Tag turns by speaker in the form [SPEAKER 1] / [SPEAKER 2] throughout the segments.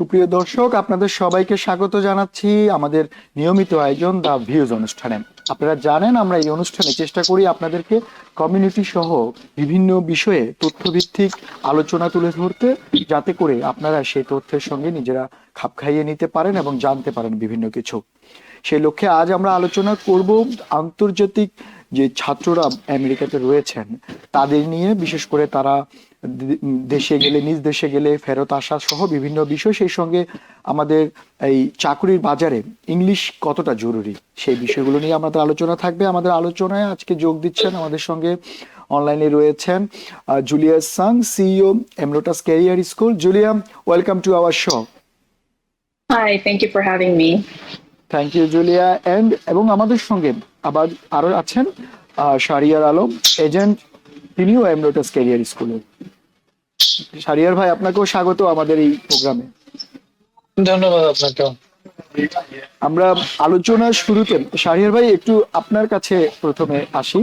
[SPEAKER 1] সুপ্রিয় দর্শক, আপনাদের সবাইকে স্বাগত জানাচ্ছি আমাদের নিয়মিত আয়োজন দা ভিউজ অনুষ্ঠানে। আপনারা জানেন, আমরা এই অনুষ্ঠানে চেষ্টা করি আপনাদেরকে কমিউনিটি সহ বিভিন্ন বিষয়ে তথ্যভিত্তিক আলোচনা তুলে ধরতে, যাতে করে আপনারা সেই তথ্যের সঙ্গে নিজেরা খাপ খাইয়ে নিতে পারেন এবং জানতে পারেন বিভিন্ন কিছু। সেই লক্ষ্যে আজ আমরা আলোচনা করব আন্তর্জাতিক যে ছাত্ররা আমেরিকাতে রয়েছেন, তাদের নিয়ে। বিশেষ করে তারা দেশে গেলে নিজ দেশে গেলে ফেরত আসা সহ বিভিন্ন বিষয় সেই সঙ্গে আমাদের এই চাকুরির বাজারে ইংলিশ কতটা জরুরি? সেই বিষয়গুলো নিয়ে আমাদের আলোচনা থাকবে। আমাদের আলোচনায় আজকে যোগ দিচ্ছেন আমাদের সঙ্গে অনলাইনে রয়েছেন আহ, Julia Sang CEO এমলোটাস career school. Julia welcome to our show.
[SPEAKER 2] Hi, thank you for having me.
[SPEAKER 1] Thank you Julia. And এবং আমাদের সঙ্গে আবার আরও আছেন শারিয়ার আলম এজেন্ট তিনিও এমলোটাস ক্যারিয়ার স্কুলে। শারিয়ার ভাই আপনাকেও স্বাগত আমাদের এই প্রোগ্রামে।
[SPEAKER 3] ধন্যবাদ আপনাকে
[SPEAKER 1] আমরা আলোচনার শুরুতে শারিয়ার ভাই একটু আপনার কাছে প্রথমে আসি।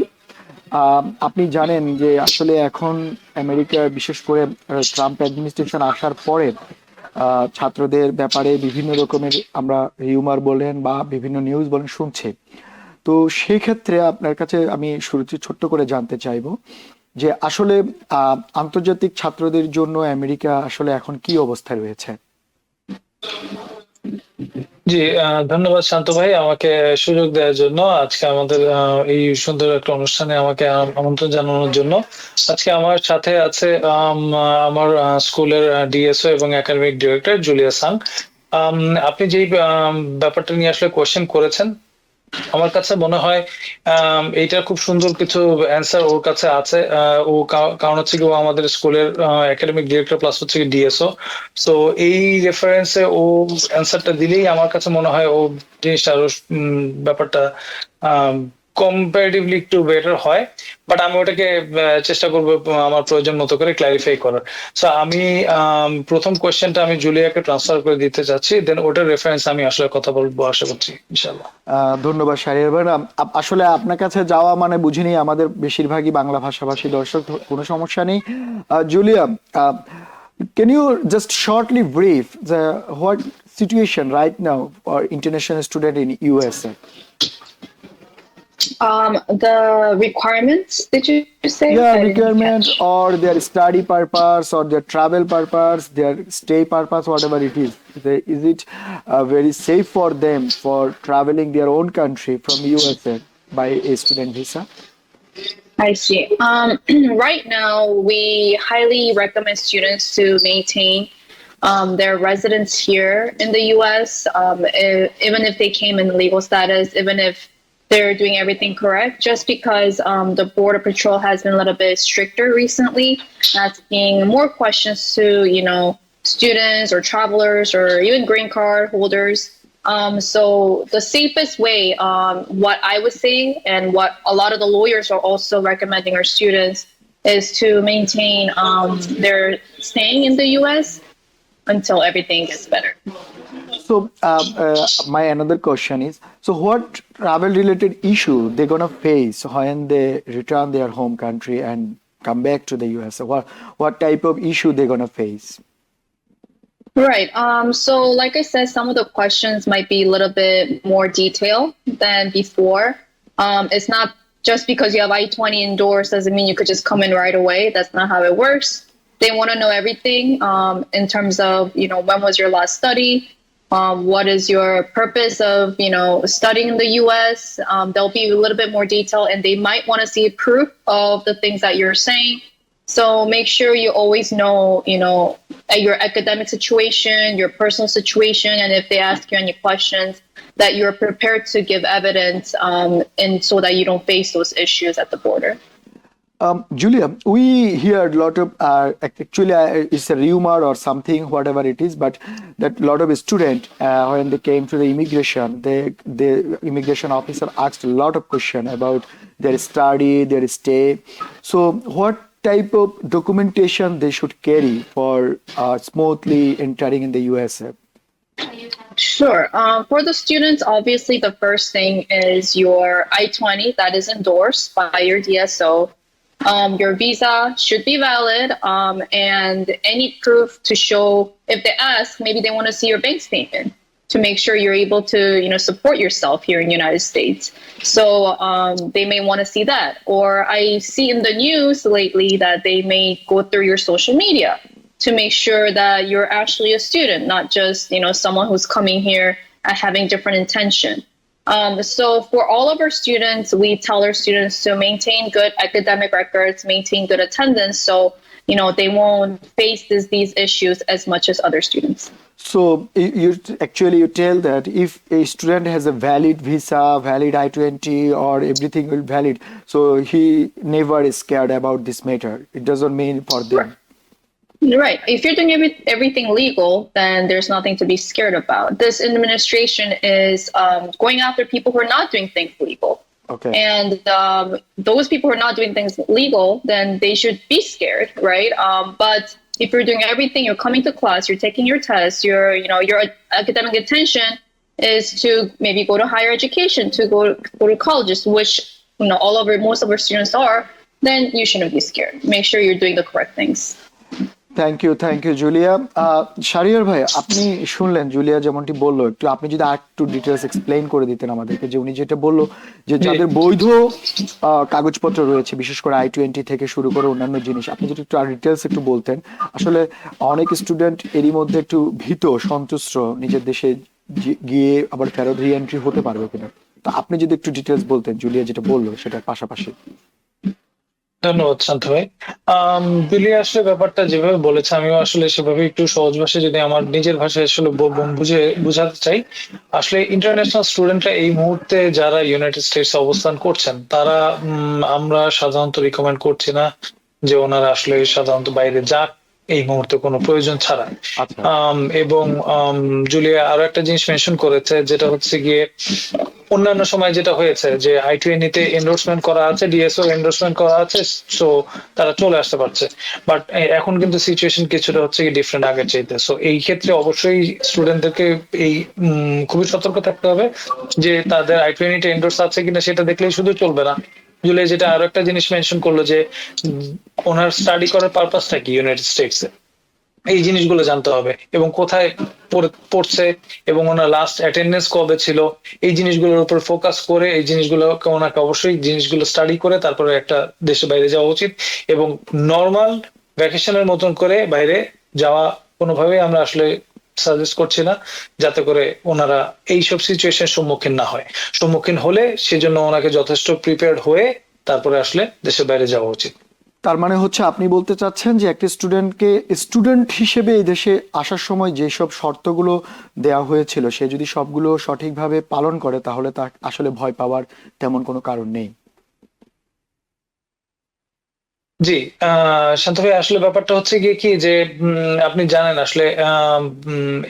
[SPEAKER 1] আপনি জানেন যে আসলে এখন আমেরিকার বিশেষ করে ট্রাম্প অ্যাডমিনিস্ট্রেশন আসার পরে ছাত্রদের ব্যাপারে বিভিন্ন রকমের আমরা হিউমার বলেন বা বিভিন্ন নিউজ বলেন শুনছে। তো সেই ক্ষেত্রে আপনার কাছে আমি শুরুতে ছোট্ট করে জানতে চাইব যে আসলে আন্তর্জাতিক ছাত্রদের জন্য আমেরিকা আসলে এখন কি অবস্থায় রয়েছে?
[SPEAKER 3] জি ধন্যবাদ শান্ত ভাই আমাকে সুযোগ দেওয়ার জন্য। আজকে আমাদের এই সুন্দর একটা অনুষ্ঠানে আমাকে আমন্ত্রণ জানানোর জন্য। আজকে আমার সাথে আছে আমার স্কুলের ডিএসও এবং একাডেমিক ডিরেক্টর জুলিয়া সাং। আপনি যেই ব্যাপারটা নিয়ে আসলে কোয়েশ্চেন করেছেন আমার কাছে মনে হয় এটা খুব সুন্দর কিছু অ্যান্সার ওর কাছে আছে। ও কারণ হচ্ছে কি ও আমাদের স্কুলের একাডেমিক ডিরেক্টর প্লাস হচ্ছে ডিএসও সো এই রেফারেন্সে ও অ্যান্সারটা দিলেই আমার কাছে মনে হয় ও জিনিসটা ব্যাপারটা কম্পারেটিভলি একটু বেটার হয় বাট আমি ওটাকে চেষ্টা করব আমার প্রয়োজন মতো করে ক্লারিফাই করার। সো আমি প্রথম কোয়েশ্চেনটা আমি জুলিয়াকে ট্রান্সফার করে দিতে চাচ্ছি দেন ওটার রেফারেন্স আমি আসলে কথা বলব, আশা করছি ইনশাল্লাহ
[SPEAKER 1] ধন্যবাদ শারিয়ার ভাই। আসলে আপনার কাছে যাওয়া মানে বুঝিনি, আমাদের বেশিরভাগই বাংলা ভাষাভাষী দর্শক কোনো সমস্যা নেই। Julia can you just shortly brief what situation right now for international student in USA
[SPEAKER 2] Um, the requirements, did you say?
[SPEAKER 1] yeah
[SPEAKER 2] I didn't
[SPEAKER 1] requirement
[SPEAKER 2] catch.
[SPEAKER 1] or their study purpose or their travel purpose their stay purpose whatever it is They- is it uh, very safe for them for traveling their own country from usa by a student visa
[SPEAKER 2] I see. Um, right now, we highly recommend students to maintain um, their residence here in the U.S. Um, e- even if they came in legal status, even if they're doing everything correct, just because um, the Border Patrol has been a little bit stricter recently, asking more questions to you know students or travelers or even green card holders. Um, so the safest way, um, what I was saying, and what a lot of the lawyers are also recommending our students, is to maintain um, their staying in the U.S. until everything gets better.
[SPEAKER 1] So uh, uh, my another question is: so what travel-related issue they're gonna face when they return their home country and come back to the US? What what type of issue they're gonna face?
[SPEAKER 2] Right. Um, so, like I said, some of the questions might be a little bit more detailed than before. Um, it's not just because you have I 20 endorsed doesn't mean you could just come in right away. That's not how it works. They want to know everything um, in terms of, you know, when was your last study? Um, what is your purpose of, you know, studying in the U.S.? Um, there'll be a little bit more detail, and they might want to see proof of the things that you're saying. So make sure you always know, you know, your academic situation, your personal situation, and if they ask you any questions, that you're prepared to give evidence, um, and so that you don't face those issues at the border.
[SPEAKER 1] Um, Julia, we hear a lot of uh, actually uh, it's a rumor or something, whatever it is, but that a lot of student uh, when they came to the immigration, they the immigration officer asked a lot of question about their study, their stay. So what type of documentation they should carry for uh, smoothly entering in the USA?
[SPEAKER 2] Sure. Um, for the students, obviously, the first thing is your I 20 that is endorsed by your DSO. Um, your visa should be valid, um, and any proof to show if they ask, maybe they want to see your bank statement to make sure you're able to, you know, support yourself here in the United States. So um, they may want to see that. Or I see in the news lately that they may go through your social media to make sure that you're actually a student, not just, you know, someone who's coming here having different intention. Um, so for all of our students, we tell our students to maintain good academic records, maintain good attendance, so you know they won't face this, these issues as much as other students.
[SPEAKER 1] So you actually you tell that if a student has a valid visa, valid I-20 or everything will valid, so he never is scared about this matter. It doesn't mean for them.
[SPEAKER 2] Right. If you're doing every, everything legal, then there's nothing to be scared about. This administration is um, going after people who are not doing things legal.
[SPEAKER 1] Okay.
[SPEAKER 2] And um, those people who are not doing things legal, then they should be scared, right? Um, but if you're doing everything, you're coming to class, you're taking your tests, your you know your academic attention is to maybe go to higher education, to go go to colleges, which you know all of our most of our students are. Then you shouldn't be scared. Make sure you're doing the correct things.
[SPEAKER 1] Thank you thank you Julia Shariar ভাই, আপনি শুনলেন Julia যেমনটি বলল, একটু আপনি যদি আর একটু details explain করে দিতেন আমাদেরকে, যে উনি যেটা বলল, যে যাদের বৈধ কাগজপত্র রয়েছে, বিশেষ করে আই টোয়েন্টি থেকে শুরু করে অন্যান্য জিনিস, আপনি যদি একটু আর ডিটেলস একটু বলতেন। আসলে অনেক স্টুডেন্ট এরই মধ্যে একটু ভীত, সন্তুষ্ট, নিজের দেশে গিয়ে আবার ফেরত রি এন্ট্রি হতে পারবে কিনা। তো আপনি যদি একটু ডিটেলস বলতেন জুলিয়া যেটা বলল, সেটার পাশাপাশি।
[SPEAKER 3] ধন্যবাদ শান্ত ভাই। জুলিয়া আসলে ব্যাপারটা যেভাবে বলেছে, আমিও আসলে সেভাবে একটু সহজ ভাষায় যদি আমার নিজের ভাষায় আসলে বুঝে, বুঝাতে চাই, আসলে ইন্টারন্যাশনাল স্টুডেন্টরা এই মুহূর্তে যারা ইউনাইটেড স্টেটস অবস্থান করছেন, তারা আমরা সাধারণত রিকমেন্ড করছি না যে ওনারা আসলে সাধারণত বাইরে যাক। এই মুহূর্তে কোনো প্রয়োজন ছাড়া।
[SPEAKER 1] আচ্ছা।
[SPEAKER 3] এবং জুলিয়া আরও একটা জিনিস মেনশন করেছে যেটা হচ্ছে গিয়ে অন্যান্য সময় যেটা হয়েছে যে আই তে এন্ডোর্সমেন্ট করা আছে ডিএসও এন্ডোর্সমেন্ট করা আছে সো তারা চলে আসতে পারছে। বাট এখন কিন্তু সিচুয়েশন কিছুটা হচ্ছে কি ডিফারেন্ট আগের চাইতে। সো এই ক্ষেত্রে অবশ্যই স্টুডেন্টদেরকে এই খুবই সতর্ক থাকতে হবে যে তাদের আই টোয়েন্টি এন্ডোর্স আছে কিনা সেটা দেখলেই শুধু চলবে না। জুলে যেটা আরও একটা জিনিস মেনশন করল যে, ওনার স্টাডি করার পারপাসটা কি ইউনাইটেড স্টেটস এই জিনিসগুলো জানতে হবে। এবং কোথায় পড়ছে এবং ওনার লাস্ট অ্যাটেন্ডেন্স কবে ছিল? এই জিনিসগুলোর উপর ফোকাস করে, এই জিনিসগুলোকে ওনাকে অবশ্যই জিনিসগুলো স্টাডি করে, তারপরে একটা দেশের বাইরে যাওয়া উচিত। এবং নর্মাল ভ্যাকেশনের মতন করে বাইরে যাওয়া কোনোভাবেই আমরা আসলে সাজেস্ট করছি না, যাতে করে ওনারা এইসব সিচুয়েশন সম্মুখীন না হয়। সম্মুখীন হলে সেজন্য ওনাকে যথেষ্ট প্রিপেয়ার্ড হয়ে তারপরে আসলে দেশের বাইরে যাওয়া উচিত।
[SPEAKER 1] তার মানে হচ্ছে আপনি বলতে চাচ্ছেন যে একটা স্টুডেন্টকে স্টুডেন্ট হিসেবে এই দেশে আসার সময় যেসব শর্তগুলো দেওয়া হয়েছিল, সে যদি সবগুলো সঠিকভাবে পালন করে তাহলে তার আসলে ভয় পাওয়ার তেমন কোনো কারণ নেই।
[SPEAKER 3] জি শান্ত ভাই, আসলে ব্যাপারটা হচ্ছে গিয়ে কি যে আপনি জানেন আসলে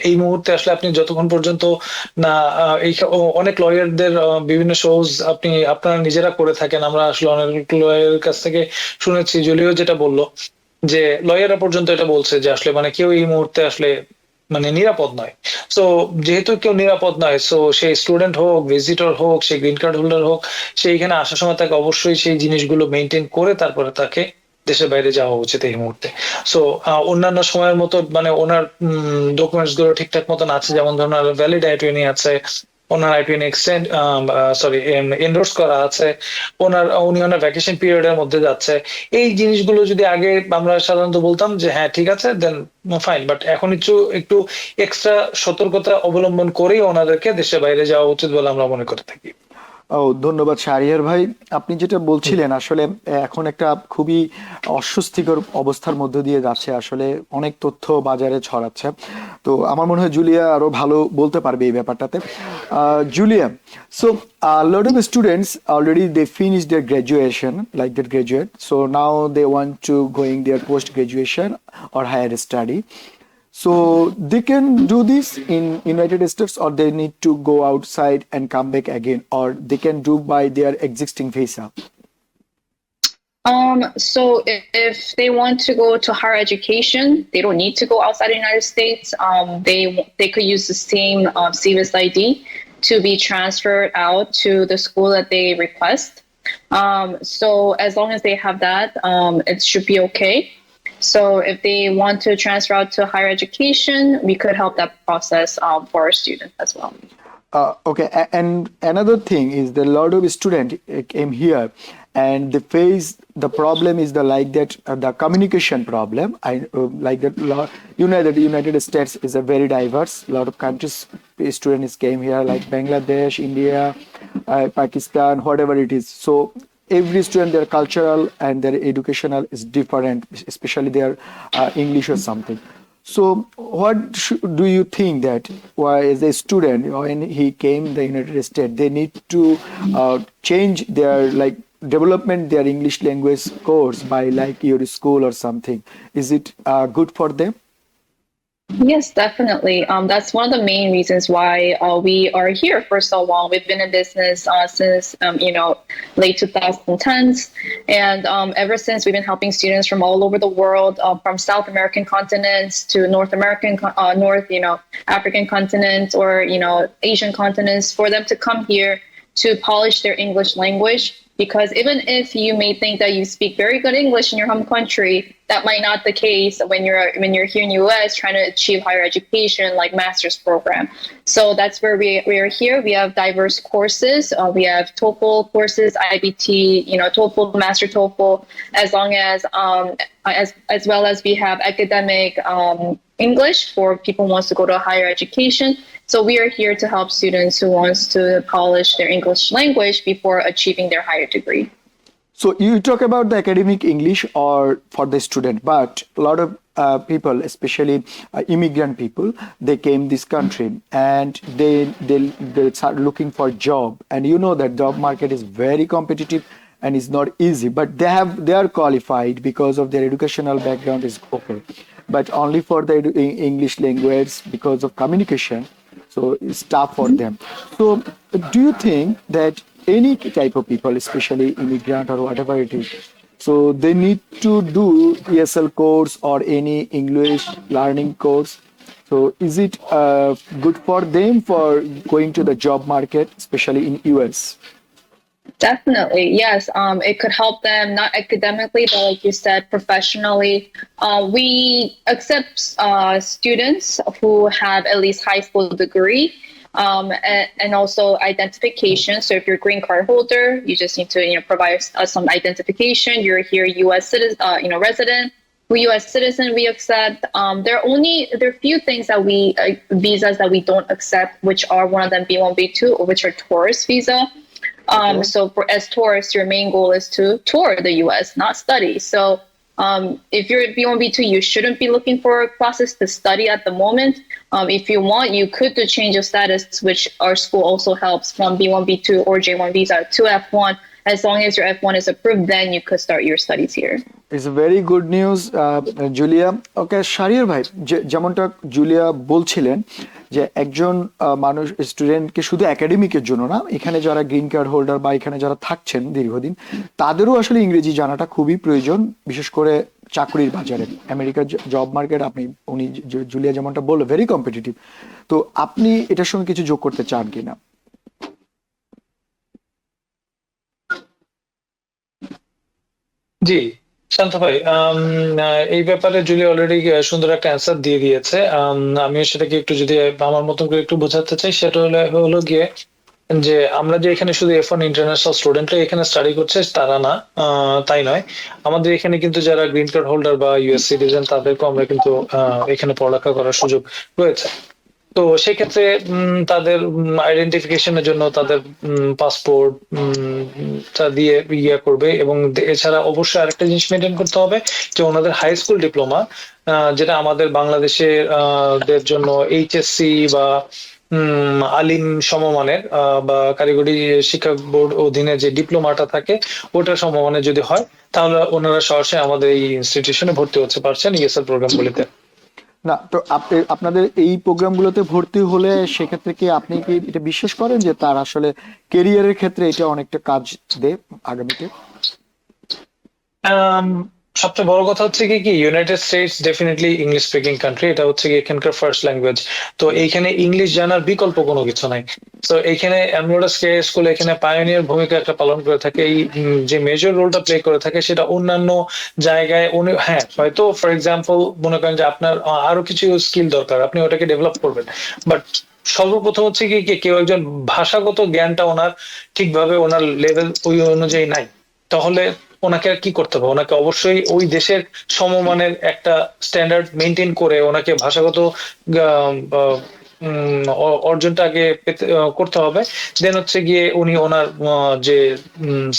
[SPEAKER 3] এই মুহূর্তে আসলে আপনি যতক্ষণ পর্যন্ত না এই অনেক লয়ারদের বিভিন্ন শোজ আপনি, আপনারা নিজেরা করে থাকেন, আমরা আসলে অনেক লয়ারের কাছ থেকে শুনেছি, জুলিও যেটা বলল যে লয়াররা পর্যন্ত এটা বলছে যে, আসলে মানে কেউ এই মুহূর্তে আসলে মানে নিরাপদ নয়। সো যেহেতু কেউ নিরাপদ নয় সো সেই স্টুডেন্ট হোক ভিজিটর হোক, সে গ্রিন কার্ড হোল্ডার হোক, সে এখানে আসার সময় তাকে অবশ্যই সেই জিনিসগুলো মেনটেন করে তারপরে তাকে দেশের বাইরে যাওয়া উচিত এই মুহূর্তে। সো অন্যান্য সময়ের মতো মানে ওনার ডকুমেন্টসগুলো ঠিকঠাক মতন আছে, যেমন ধরুন ভ্যালিড আইটিএনই আছে, ওনার আইটিএন এক্সটেন্ড সরি এন্ডোর্স করা আছে, ওনার, উনি ওনার ভ্যাকেশন পিরিয়ডের মধ্যে যাচ্ছে। এই জিনিসগুলো যদি আগে আমরা সাধারণত বলতাম যে হ্যাঁ ঠিক আছে দেন ফাইন বাট এখন একটু একটু এক্সট্রা সতর্কতা অবলম্বন করেই ওনাদেরকে দেশের বাইরে যাওয়া উচিত বলে আমরা মনে করে থাকি।
[SPEAKER 1] ও, ধন্যবাদ শাহরিয়ার ভাই। আপনি যেটা বলছিলেন, আসলে এখন একটা খুবই অস্বস্তিকর অবস্থার মধ্য দিয়ে যাচ্ছে, আসলে অনেক তথ্য বাজারে ছড়াচ্ছে। তো আমার মনে হয় জুলিয়া আরও ভালো বলতে পারবে এই ব্যাপারটাতে। Julia so lot of students already they finish their graduation like that graduate so now they want to going their post graduation or higher study So they can do this in United States or they need to go outside and come back again or they can do by their existing visa.
[SPEAKER 2] Um, so if, if they want to go to higher education, they don't need to go outside the United States. Um, they they could use the same um, ID to be transferred out to the school that they request. Um, so as long as they have that, um, it should be okay. So if they want to transfer out to higher education, we could help that process um, for our students as well.
[SPEAKER 1] Uh, okay, a- and another thing is the lot of student uh, came here, and they face the problem is the like that uh, the communication problem. I uh, like that. Lot, you know that the United States is a very diverse. A lot of countries uh, students came here like Bangladesh, India, uh, Pakistan, whatever it is. So every student their cultural and their educational is different, especially their uh, English or something. So, what do you think that why, as a student, when he came the United States, they need to uh, change their like development their English language course by like your school or something? Is it uh, good for them?
[SPEAKER 2] Yes, definitely. Um, that's one of the main reasons why uh, we are here for so long. We've been in business uh, since um, you know late 2010s, and um, ever since we've been helping students from all over the world, uh, from South American continents to North American, uh, North you know African continent or you know Asian continents, for them to come here to polish their English language. Because even if you may think that you speak very good English in your home country, that might not the case when you're when you're here in US trying to achieve higher education like master's program. So that's where we we are here. We have diverse courses. Uh, we have TOEFL courses, IBT, you know, TOEFL, Master TOEFL, as long as um, as as well as we have academic um, English for people wants to go to higher education. So we are here to help students who wants to polish their English language before achieving their higher degree.
[SPEAKER 1] So you talk about the academic English or for the student, but a lot of uh, people, especially uh, immigrant people, they came this country and they they they start looking for job, and you know that job market is very competitive and it's not easy. But they have they are qualified because of their educational background is okay, but only for the English language because of communication, so it's tough for them. So do you think that any type of people, especially immigrant or whatever it is. So they need to do ESL course or any English learning course. So is it uh, good for them for going to the job market, especially in US?
[SPEAKER 2] Definitely, yes. Um, it could help them not academically, but like you said, professionally. Uh, we accept uh, students who have at least high school degree, um, and, and also identification. So if you're a green card holder, you just need to you know provide us some identification. You're here, U.S. citizen, uh, you know, resident. We U.S. citizen, we accept. Um, there are only there are few things that we uh, visas that we don't accept, which are one of them B1, B2, or which are tourist visa. Um,
[SPEAKER 1] Okay.
[SPEAKER 2] So for as tourists, your main goal is to tour the U.S., not study. So um, if you're at B1, B2, you shouldn't be looking for classes to study at the moment. Um, if you want, you could do change of status, which our school also helps from B1, B2 or J1 visa to F1. As long as your F1 is approved, then you could start your studies here.
[SPEAKER 1] It's a very good news, uh, Julia okay Shariar ভাই যেমনটা Julia বলছিলেন যে একজন মানুষ স্টুডেন্টকে শুধু একাডেমিকের জন্য না এখানে যারা গ্রিন কার্ড হোল্ডার বা এখানে যারা থাকছেন দীর্ঘদিন তাদেরও আসলে ইংরেজি জানাটা খুবই প্রয়োজন বিশেষ করে চাকরির বাজারে। আমেরিকার জব মার্কেট আপনি উনি জুলিয়া যেমনটা বলল ভেরি কম্পিটিটিভ তো আপনি এটার সঙ্গে কিছু যোগ করতে চান কিনা?
[SPEAKER 3] জি শান্ত ভাই এই ব্যাপারে জুলি অলরেডি সুন্দর একটা অ্যান্সার দিয়ে দিয়েছে। আম, আমিও সেটাকে একটু যদি আমার মতন করে একটু বোঝাতে চাই সেটা হলো হলো গিয়ে যে আমরা যে এখানে শুধু এফ ওয়ান ইন্টারন্যাশনাল স্টুডেন্টরা এখানে স্টাডি করছে তারা না তাই নয়। আমাদের এখানে কিন্তু যারা গ্রিন কার্ড হোল্ডার বা ইউএস সিটিজেন তাদেরকেও আমরা কিন্তু এখানে পড়ালেখা করার সুযোগ রয়েছে। তো সেক্ষেত্রে তাদের আইডেন্টিফিকেশনের জন্য তাদের পাসপোর্ট দিয়ে ইয়ে করবে এবং এছাড়া অবশ্যই আরেকটা জিনিস মেনটেন করতে হবে যে ওনাদের হাই স্কুল ডিপ্লোমা যেটা আমাদের বাংলাদেশের জন্য এইচএসসি বা আলিম সমমানের বা কারিগরি শিক্ষা বোর্ড অধীনে যে ডিপ্লোমাটা থাকে, ওটা সমমানের যদি হয়, তাহলে ওনারা সরাসরি আমাদের এই ইনস্টিটিউশনে ভর্তি হতে পারছেন ইএসএল প্রোগ্রামগুলিতে
[SPEAKER 1] না তো আপনি আপনাদের এই প্রোগ্রামগুলোতে ভর্তি হলে সেক্ষেত্রে কি আপনি কি এটা বিশ্বাস করেন যে তার আসলে কেরিয়ারের ক্ষেত্রে এটা অনেকটা কাজ দেয় আগামীতে?
[SPEAKER 3] আম, সবচেয়ে বড় কথা হচ্ছে কি কি United States definitely English speaking country এটা হচ্ছে কি এখানকার ফার্স্ট ল্যাঙ্গুয়েজ তো এইখানে ইংলিশ জানার বিকল্প কোনো কিছু নাই। তো এইখানে অ্যামরোডাস কে স্কুল এখানে পায়োনিয়ার ভূমিকা একটা পালন করে থাকে। এই যে মেজর রোলটা প্লে করে থাকে, সেটা অন্যান্য জায়গায় উনি হ্যাঁ হয়তো ফর এক্সাম্পল মনে করেন যে আপনার আরও কিছু স্কিল দরকার, আপনি ওটাকে ডেভেলপ করবেন। বাট সর্বপ্রথম হচ্ছে কি কেউ একজন ভাষাগত জ্ঞানটা ওনার ঠিকভাবে ওনার লেভেল ওই অনুযায়ী নাই। তাহলে ওনাকে আর কি করতে হবে? ওনাকে অবশ্যই ওই দেশের সমমানের একটা স্ট্যান্ডার্ড মেনটেন করে ওনাকে ভাষাগত অর্জনটা আগে করতে হবে। দেন হচ্ছে গিয়ে উনি ওনার যে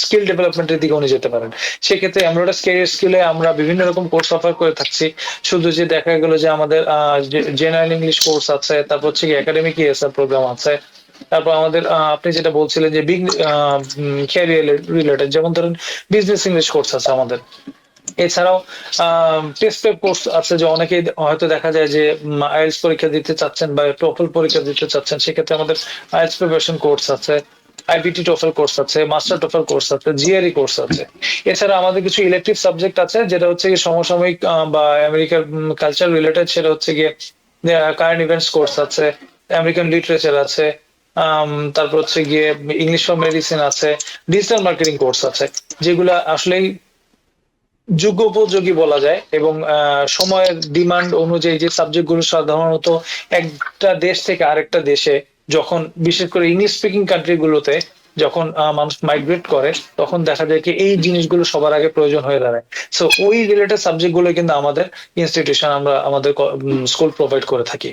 [SPEAKER 3] স্কিল ডেভেলপমেন্টের দিকে উনি যেতে পারেন। সেক্ষেত্রে আমরা ক্যারিয়ার স্কিলে আমরা বিভিন্ন রকম কোর্স অফার করে থাকছি। শুধু যে দেখা গেল যে আমাদের জেনারেল ইংলিশ কোর্স আছে, তারপর হচ্ছে একাডেমিক ইএসএল প্রোগ্রাম আছে তারপর আমাদের আপনি যেটা বলছিলেন যে বিগ ক্যারিয়ার রিলেটেড যেমন ধরেন বিজনেস ইংলিশ কোর্স আছে আমাদের। এছাড়াও টেস্ট পেপ কোর্স আছে যে অনেকে হয়তো দেখা যায় যে আইএলস পরীক্ষা দিতে চাচ্ছেন বা টোফেল পরীক্ষা দিতে চাচ্ছেন, সেক্ষেত্রে আমাদের আইএলস প্রিপারেশন কোর্স আছে আইবিটি টোফেল কোর্স আছে মাস্টার টোফেল কোর্স আছে জিআরই কোর্স আছে। এছাড়া আমাদের কিছু ইলেকটিভ সাবজেক্ট আছে, যেটা হচ্ছে সমসাময়িক বা আমেরিকার কালচার রিলেটেড সেটা হচ্ছে গিয়ে কারেন্ট ইভেন্টস কোর্স আছে আমেরিকান লিটারেচার আছে তারপর হচ্ছে গিয়ে ইংলিশ ফর মেডিসিন আছে ডিজিটাল মার্কেটিং কোর্স আছে, যেগুলো আসলেই যোগ্য উপযোগী বলা যায় এবং সময়ের ডিমান্ড অনুযায়ী যে সাবজেক্টগুলো সাধারণত একটা দেশ থেকে আরেকটা দেশে যখন, বিশেষ করে ইংলিশ স্পিকিং কান্ট্রিগুলোতে যখন মানুষ মাইগ্রেট করে, তখন দেখা যায় কি এই জিনিসগুলো সবার আগে প্রয়োজন হয়ে দাঁড়ায়। সো ওই রিলেটেড সাবজেক্টগুলো কিন্তু আমাদের ইনস্টিটিউশন আমরা, আমাদের স্কুল প্রোভাইড করে থাকি।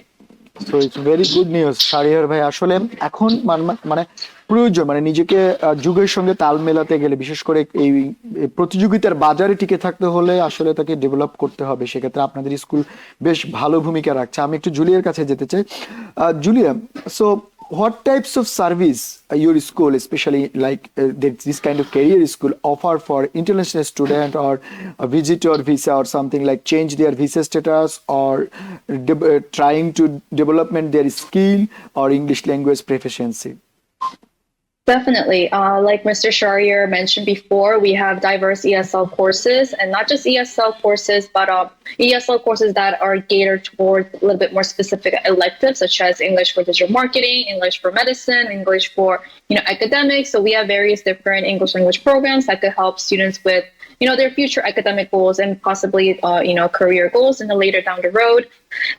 [SPEAKER 1] So it's very good news Shariar ভাই। আসলে এখন মান- প্রয়োজন মানে নিজেকে যুগের সঙ্গে তাল মেলাতে গেলে, বিশেষ করে এই প্রতিযোগিতার বাজারে টিকে থাকতে হলে আসলে তাকে ডেভেলপ করতে হবে। সেক্ষেত্রে আপনাদের স্কুল বেশ ভালো ভূমিকা রাখছে। আমি একটু জুলিয়ার কাছে যেতে চাই। Julia so what types of service your school especially like uh, this kind of career school offer for international student or a visitor visa or something like change their visa status or uh, trying to development their skill or english language proficiency
[SPEAKER 2] Definitely. Uh, like Mr. Sharier mentioned before, we have diverse ESL courses and not just ESL courses, but uh, ESL courses that are catered towards a little bit more specific electives, such as English for digital marketing, English for medicine, English for you know academics. So we have various different English language programs that could help students with you know their future academic goals and possibly uh, you know career goals in the later down the road.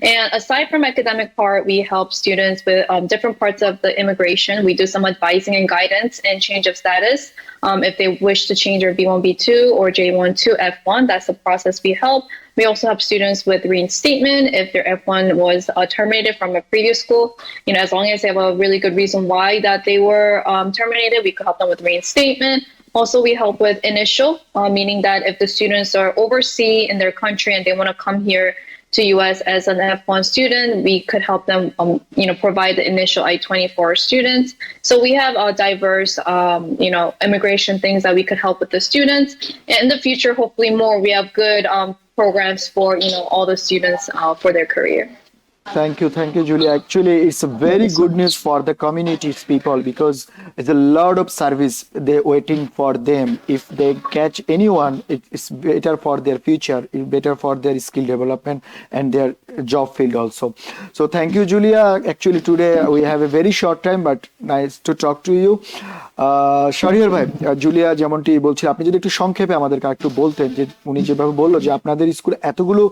[SPEAKER 2] And aside from academic part, we help students with um, different parts of the immigration. We do some advising and guidance and change of status. Um, if they wish to change their B1, B2 or J1 to F1, that's the process we help. We also help students with reinstatement if their F1 was uh, terminated from a previous school. You know, as long as they have a really good reason why that they were um, terminated, we could help them with reinstatement. Also, we help with initial, uh, meaning that if the students are overseas in their country and they want to come here to US as an F1 student, we could help them, um, you know, provide the initial I-20 for students. So we have uh, diverse, um, you know, immigration things that we could help with the students. And in the future, hopefully more, we have good um, programs for, you know, all the students uh, for their career.
[SPEAKER 1] Thank you, thank you, Julia. Actually, it's a very good news for the communities people because it's a lot of service they waiting for them. If they catch anyone, it is better for their future, it's better for their skill development and their job field also. So thank you, Julia. Actually, today we have a very short time, but nice to talk to you. Shariar ভাই Julia যেমনটি বলছিল আপনি যদি একটু সংক্ষেপে আমাদেরকে একটু বলতেন যে উনি যেভাবে বলল যে আপনাদের স্কুল এতগুলো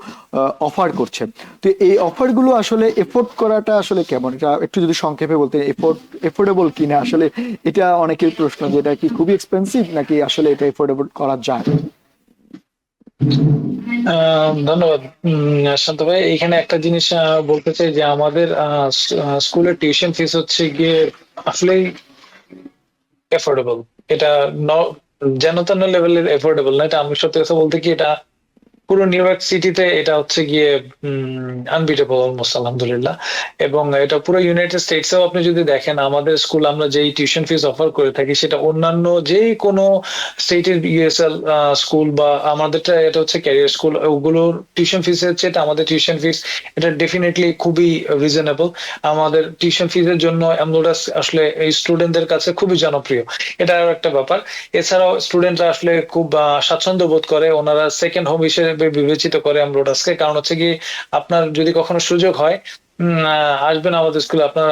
[SPEAKER 1] অফার করছে তো এই অফারগুলো আসলে এফোর্ড করাটা আসলে কেমন? এটা একটু যদি সংক্ষেপে বলতেন এফোর্ড এফোর্ডেবল কিনা? আসলে এটা অনেকের প্রশ্ন যে এটা কি খুবই এক্সপেন্সিভ নাকি আসলে এটা এফোর্ডেবল করা যায়?
[SPEAKER 3] ধন্যবাদ। শান্ত ভাই, এখানে একটা জিনিস বলতে চাই যে আমাদের স্কুলের টিউশন ফিস হচ্ছে গিয়ে আসলেই এফোর্ডেবল এটা যেন তেন লেভেলের এফোর্ডেবল না এটা আমি সত্যি কথা বলতে কি এটা পুরো নিউ ইয়র্ক সিটিতে এটা হচ্ছে গিয়ে আনবিটেবল অলমোস্ট আলহামদুলিল্লাহ। এবং এটা পুরো ইউনাইটেড স্টেটসেও আপনি যদি দেখেন, আমাদের স্কুল আমরা যেই টিউশন ফিস অফার করে থাকি, সেটা অন্যান্য যেই কোনো স্টেটের ইউএসএল স্কুল বা আমাদেরটা এটা হচ্ছে ক্যারিয়ার স্কুল ওগুলোর টিউশন ফিসের এটা আমাদের টিউশন ফিস এটা ডেফিনেটলি খুবই রিজনেবল আমাদের টিউশন ফিসের জন্য আমরা আসলে এই স্টুডেন্টদের কাছে খুবই জনপ্রিয়। এটা আরও একটা ব্যাপার। এছাড়াও স্টুডেন্টরা আসলে খুব স্বাচ্ছন্দ্য বোধ করে। ওনারা সেকেন্ড হোম হিসেবে বিবেচিত করে আমরোডাসকে কারণ হচ্ছে কি আপনার যদি কখনো সুযোগ হয় আসবেন আমাদের স্কুলে আপনার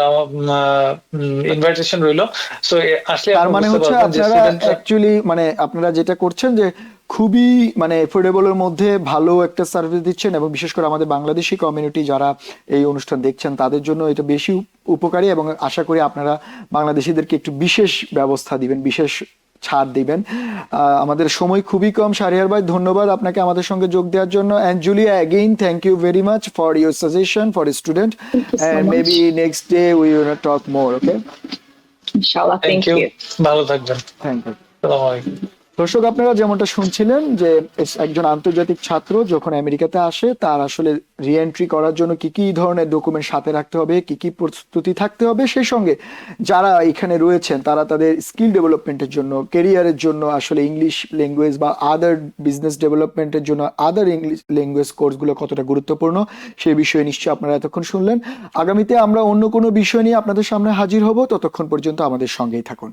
[SPEAKER 3] ইনভাইটেশন রইল। সো আসলে
[SPEAKER 1] তার মানে হচ্ছে আপনারা অ্যাকচুয়ালি মানে আপনারা যেটা করছেন যে খুবই মানে এফোর্ডেবলের মধ্যে ভালো একটা সার্ভিস দিচ্ছেন এবং বিশেষ করে আমাদের বাংলাদেশি কমিউনিটি যারা এই অনুষ্ঠান দেখছেন তাদের জন্য এটা বেশি উপকারী এবং আশা করি আপনারা বাংলাদেশিদেরকে একটু বিশেষ ব্যবস্থা দিবেন বিশেষ ছাড় দিবেন। আহ, আমাদের সময় খুবই কম। সারিয়ার ভাই ধন্যবাদ আপনাকে আমাদের সঙ্গে যোগ দেওয়ার জন্য। And Julia again thank you very much for your suggestion for student and maybe next day we will talk more okay
[SPEAKER 2] ইনশাআল্লাহ
[SPEAKER 3] থ্যাংক ইউ. ভালো থাকবেন।
[SPEAKER 1] থ্যাংক ইউ
[SPEAKER 3] আসসালামু আলাইকুম
[SPEAKER 1] দর্শক, আপনারা যেমনটা শুনছিলেন যে একজন আন্তর্জাতিক ছাত্র যখন আমেরিকাতে আসে, তার আসলে রিএন্ট্রি করার জন্য কি কি ধরনের ডকুমেন্ট সাথে রাখতে হবে, কি কি প্রস্তুতি থাকতে হবে, সেই সঙ্গে যারা এখানে রয়েছেন, তারা তাদের স্কিল ডেভেলপমেন্টের জন্য কেরিয়ারের জন্য, আসলে ইংলিশ ল্যাঙ্গুয়েজ বা আদার বিজনেস ডেভেলপমেন্টের জন্য আদার ইংলিশ ল্যাঙ্গুয়েজ কোর্সগুলো কতটা গুরুত্বপূর্ণ সেই বিষয়ে নিশ্চয়ই আপনারা এতক্ষণ শুনলেন। আগামীতে আমরা অন্য কোনো বিষয় নিয়ে আপনাদের সামনে হাজির হব, ততক্ষণ পর্যন্ত আমাদের সঙ্গেই থাকুন।